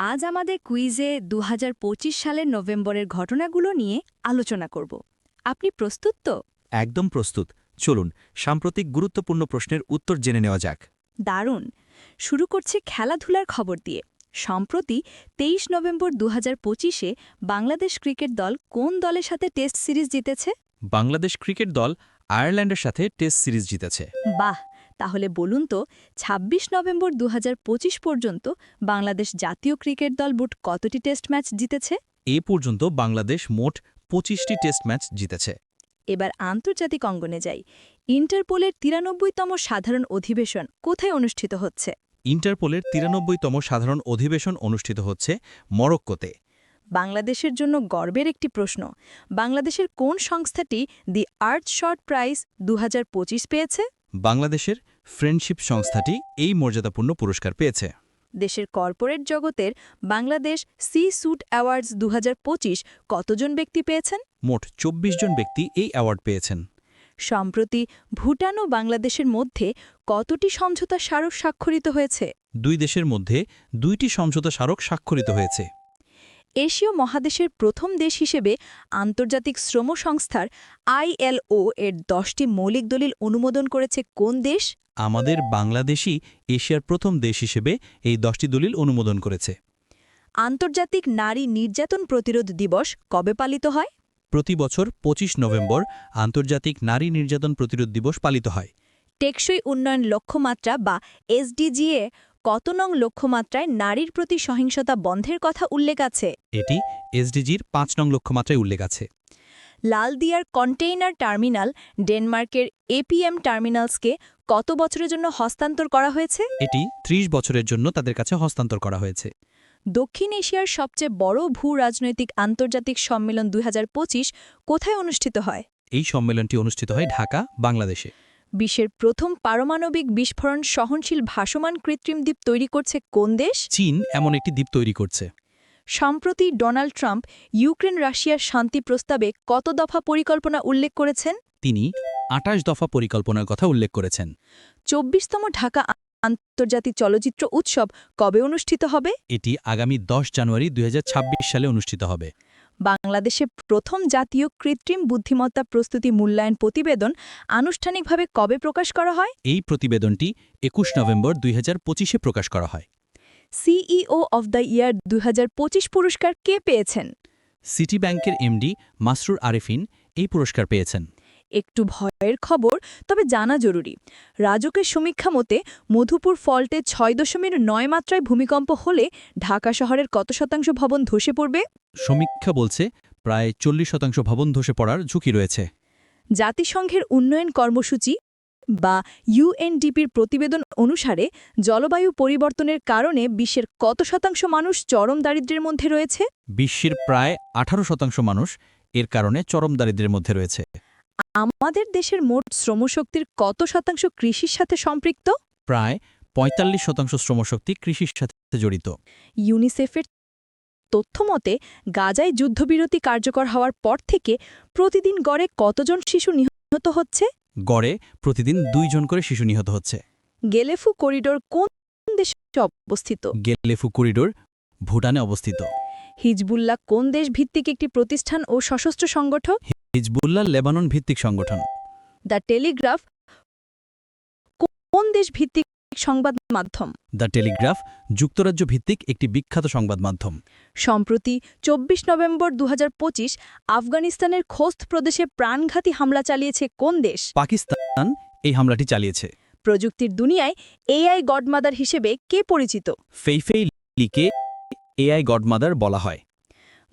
আজ আমাদের কুইজে দু হাজার পঁচিশ সালের নভেম্বরের ঘটনাগুলো নিয়ে আলোচনা করব। আপনি প্রস্তুত তো? একদম প্রস্তুত। চলুন সাম্প্রতিক গুরুত্বপূর্ণ প্রশ্নের উত্তর জেনে নেওয়া যাক। দারুণ! শুরু করছে খেলাধুলার খবর দিয়ে। সম্প্রতি তেইশ নভেম্বর দু পঁচিশে বাংলাদেশ ক্রিকেট দল কোন দলের সাথে টেস্ট সিরিজ জিতেছে? বাংলাদেশ ক্রিকেট দল আয়ারল্যান্ডের সাথে টেস্ট সিরিজ জিতেছে। বাহ! তাহলে বলুন তো ২৬ নভেম্বর দু হাজার পঁচিশ পর্যন্ত বাংলাদেশ জাতীয় ক্রিকেট দল বুট কতটি টেস্ট ম্যাচ জিতেছে? এ পর্যন্ত বাংলাদেশ মোট পঁচিশটি টেস্ট ম্যাচ জিতেছে। এবার আন্তর্জাতিক অঙ্গনে যাই। ইন্টারপোলের তিরানব্বইতম সাধারণ অধিবেশন কোথায় অনুষ্ঠিত হচ্ছে? ইন্টারপোলের তিরানব্বইতম সাধারণ অধিবেশন অনুষ্ঠিত হচ্ছে মরক্কোতে। বাংলাদেশের জন্য গর্বের একটি প্রশ্ন বাংলাদেশের কোন সংস্থাটি দি আর্থ শর্ট প্রাইজ দু হাজার পঁচিশ পেয়েছে? বাংলাদেশের ফ্রেন্ডশিপ সংস্থাটি এই মর্যাদাপূর্ণ পুরস্কার পেয়েছে। দেশের কর্পোরেট জগতের বাংলাদেশ সি স্যুট অ্যাওয়ার্ডস দুহাজার পঁচিশ কতজন ব্যক্তি পেয়েছেন? মোট ২৪ জন ব্যক্তি এই অ্যাওয়ার্ড পেয়েছেন। সম্প্রতি ভুটান ও বাংলাদেশের মধ্যে কতটি সমঝোতা স্মারক স্বাক্ষরিত হয়েছে? দুই দেশের মধ্যে দুইটি সমঝোতা স্মারক স্বাক্ষরিত হয়েছে। এশীয় মহাদেশের প্রথম দেশ হিসেবে আন্তর্জাতিক শ্রম সংস্থার আইএলও এর দশটি মৌলিক দলিল অনুমোদন করেছে কোন দেশ? আমাদের বাংলাদেশই এশিয়ার প্রথম দেশ হিসেবে এই দশটি দলিল অনুমোদন করেছে। আন্তর্জাতিক নারী নির্যাতন প্রতিরোধ দিবস কবে পালিত হয়? প্রতি বছর ২৫ নভেম্বর আন্তর্জাতিক নারী নির্যাতন প্রতিরোধ দিবস পালিত হয়। টেকসই উন্নয়ন লক্ষ্যমাত্রা বা এসডিজিএ কত নং লক্ষ্যমাত্রায় নারীর প্রতি সহিংসতা বন্ধের কথা উল্লেখ আছে? এটি এসডিজির পাঁচ নং লক্ষ্যমাত্রায় উল্লেখ আছে। লালদিয়ার কন্টেইনার টার্মিনাল ডেনমার্কের এপিএম টার্মিনালসকে কত বছরের জন্য হস্তান্তর করা হয়েছে? এটি ৩০ বছরের জন্য তাদের কাছে হস্তান্তর করা হয়েছে। দক্ষিণ এশিয়ার সবচেয়ে বড় ভূ রাজনৈতিক আন্তর্জাতিক সম্মেলন দু হাজার পঁচিশ কোথায় অনুষ্ঠিত হয়? এই সম্মেলনটি অনুষ্ঠিত হয় ঢাকা বাংলাদেশে। বিশ্বের প্রথম পারমাণবিক বিস্ফোরণ সহনশীল ভাসমান কৃত্রিম দ্বীপ তৈরি করছে কোন দেশ? চীন এমন একটি দ্বীপ তৈরি করছে। সম্প্রতি ডোনাল্ড ট্রাম্প ইউক্রেন রাশিয়ার শান্তি প্রস্তাবে কত দফা পরিকল্পনা উল্লেখ করেছেন? তিনি আটাশ দফা পরিকল্পনার কথা উল্লেখ করেছেন। চব্বিশতম ঢাকা আন্তর্জাতিক চলচ্চিত্র উৎসব কবে অনুষ্ঠিত হবে? এটি আগামী ১০ জানুয়ারি ২০২৬ সালে অনুষ্ঠিত হবে। বাংলাদেশে প্রথম জাতীয় কৃত্রিম বুদ্ধিমত্তা প্রস্তুতি মূল্যায়ন প্রতিবেদন আনুষ্ঠানিকভাবে কবে প্রকাশ করা হয়? এই প্রতিবেদনটি একুশ নভেম্বর দুই পঁচিশে প্রকাশ করা হয়। সিইও অব দ্য ইয়ার দুই হাজার পঁচিশ পুরস্কার কে পেয়েছেন? সিটি ব্যাংকের এমডি মাসরুর আরেফিন এই পুরস্কার পেয়েছেন। একটু ভয়ের খবর তবে জানা জরুরি। রাজকের সমীক্ষা মতে মধুপুর ফল্টে ছয় দশমিক নয় মাত্রায় ভূমিকম্প হলে ঢাকা শহরের কত শতাংশ ভবন ধসে পড়বে? সমীক্ষা বলছে প্রায় চল্লিশ শতাংশ ভবন ধসে পড়ার ঝুঁকি রয়েছে। জাতিসংঘের উন্নয়ন কর্মসূচি বা ইউএনডিপির প্রতিবেদন অনুসারে জলবায়ু পরিবর্তনের কারণে বিশ্বের কত শতাংশ মানুষ চরম দারিদ্র্যের মধ্যে রয়েছে? বিশ্বের প্রায় আঠারো শতাংশ মানুষ এর কারণে চরম দারিদ্র্যের মধ্যে রয়েছে। আমাদের দেশের মোট শ্রমশক্তির কত শতাংশ কৃষির সাথে সম্পৃক্ত? প্রায় ৪৫ শতাংশ শ্রমশক্তি কৃষির সাথে জড়িত। ইউনিসেফের তথ্যমতে গাজায় যুদ্ধবিরতি কার্যকর হওয়ার পর থেকে প্রতিদিন গড়ে কতজন শিশু নিহত হচ্ছে? গড়ে প্রতিদিন দুইজন করে শিশু নিহত হচ্ছে। গেলেফু করিডোর কোন দেশে অবস্থিত? গেলেফু করিডোর ভুটানে অবস্থিত। হিজবুল্লাহ কোন দেশ ভিত্তিক একটি প্রতিষ্ঠান ও সশস্ত্র সংগঠন? হিজবুল্লাহ লেবানন ভিত্তিক সংগঠন। দ্য টেলিগ্রাফ কোন দেশ ভিত্তিক সংবাদ মাধ্যম? দ্য টেলিগ্রাফ যুক্তরাজ্য ভিত্তিক একটি বিখ্যাত সংবাদ মাধ্যম। সম্প্রতি চব্বিশ নভেম্বর দু হাজার পঁচিশ আফগানিস্তানের খোস্ত প্রদেশে প্রাণঘাতী হামলা চালিয়েছে কোন দেশ? পাকিস্তান এই হামলাটি চালিয়েছে। প্রযুক্তির দুনিয়ায় এআই গডমাদার হিসেবে কে পরিচিত? ফেইফেই লিকে এআই গডমাদার বলা হয়।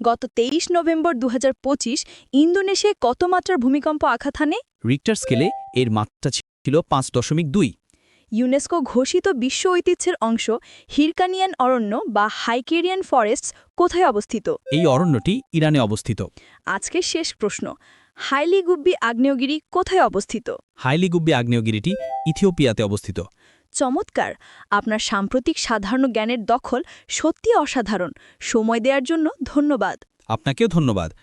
গত তেইশ নভেম্বর দু হাজার পঁচিশ ইন্দোনেশিয়ায় কত মাত্রার ভূমিকম্প আঘাত হানে? রিক্টার স্কেলে এর মাত্রা ছিল পাঁচ দশমিক দুই। ইউনেস্কো ঘোষিত বিশ্ব ঐতিহ্যের অংশ হিরকানিয়ান অরণ্য বা হাইকেরিয়ান ফরেস্টস কোথায় অবস্থিত? এই অরণ্যটি ইরানে অবস্থিত। আজকের শেষ প্রশ্ন হাইলিগুব্বি আগ্নেয়গিরি কোথায় অবস্থিত? হাইলিগুব্বি আগ্নেয়গিরিটি ইথিওপিয়াতে অবস্থিত। চমৎকার। আপনার সাম্প্রতিক সাধারণ জ্ঞানের দখল সত্যি অসাধারণ। সময় দেওয়ার জন্য ধন্যবাদ। আপনাকেও ধন্যবাদ।